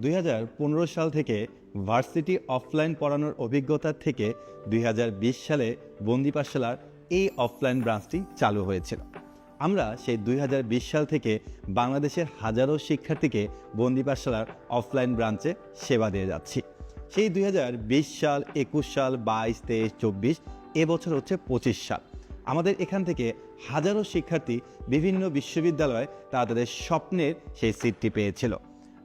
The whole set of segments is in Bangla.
দুই হাজার পনেরো সাল থেকে ভার্সিটি অফলাইন পড়ানোর অভিজ্ঞতা থেকে দুই হাজার বিশ সালে বন্দি পাঠশালার এই অফলাইন ব্রাঞ্চটি চালু হয়েছিল। আমরা সেই দুই হাজার বিশ সাল থেকে বাংলাদেশের হাজারো শিক্ষার্থীকে বন্দি পাঠশালার অফলাইন ব্রাঞ্চে সেবা দিয়ে যাচ্ছি। সেই দুই হাজার বিশ সাল, একুশ সাল, বাইশ, তেইশ, চব্বিশ এবছর হচ্ছে পঁচিশ সাল। আমাদের এখান থেকে হাজারো শিক্ষার্থী বিভিন্ন বিশ্ববিদ্যালয়ে তারা তাদের স্বপ্নের সেই সিটটি পেয়েছিল।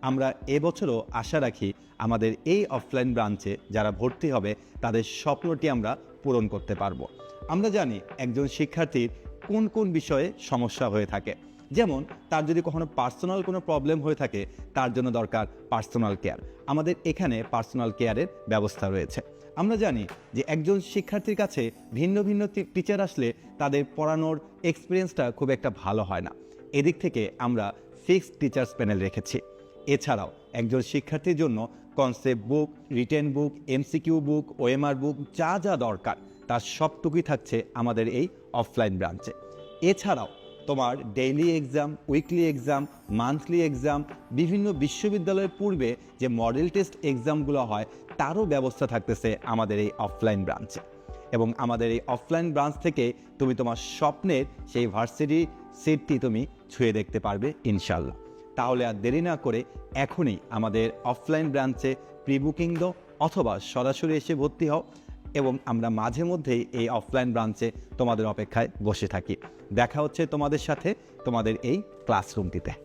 আমরা এবছরও আশা রাখি আমাদের এই অফলাইন ব্রাঞ্চে যারা ভর্তি হবে, তাদের স্বপ্নটি আমরা পূরণ করতে পারব। আমরা জানি একজন শিক্ষার্থীর কোন কোন বিষয়ে সমস্যা হয়ে থাকে। যেমন, তার যদি কখনো পার্সোনাল কোনো প্রবলেম হয়ে থাকে, তার জন্য দরকার পার্সোনাল কেয়ার আমাদের এখানে পার্সোনাল কেয়ারের ব্যবস্থা রয়েছে। আমরা জানি যে একজন শিক্ষার্থীর কাছে ভিন্ন ভিন্ন টিচার আসলে তাদের পড়ানোর এক্সপিরিয়েন্সটা খুব একটা ভালো হয় না। এদিক থেকে আমরা ফিক্সড টিচার্স প্যানেল রেখেছি। এছাড়াও একজন শিক্ষার্থীর জন্য concept book written book MCQ book OMR book যা যা দরকার, তার সবটুকুই থাকছে আমাদের এই অফলাইন ব্রাঞ্চে এছাড়াও তোমার daily exam weekly exam monthly exam বিভিন্ন বিশ্ববিদ্যালয়ের পূর্বে যে মডেল টেস্ট এক্সামগুলো হয়, তারও ব্যবস্থা থাকতেছে আমাদের এই অফলাইন ব্রাঞ্চে এবং আমাদের এই অফলাইন ব্রাঞ্চ থেকে তুমি তোমার স্বপ্নের সেই ভার্সিটি সিটটি তুমি ছুঁয়ে দেখতে পারবে ইনশাল্লাহ তাহলে আর দেরি না করে এখনই আমাদের অফলাইন ব্রাঞ্চে প্রি বুকিং দো অথবা সরাসরি এসে ভর্তি হও এবং আমরা মাঝে মধ্যেই এই অফলাইন ব্রাঞ্চে তোমাদের অপেক্ষায় বসে থাকি। দেখা হচ্ছে তোমাদের সাথে তোমাদের এই ক্লাসরুমটিতে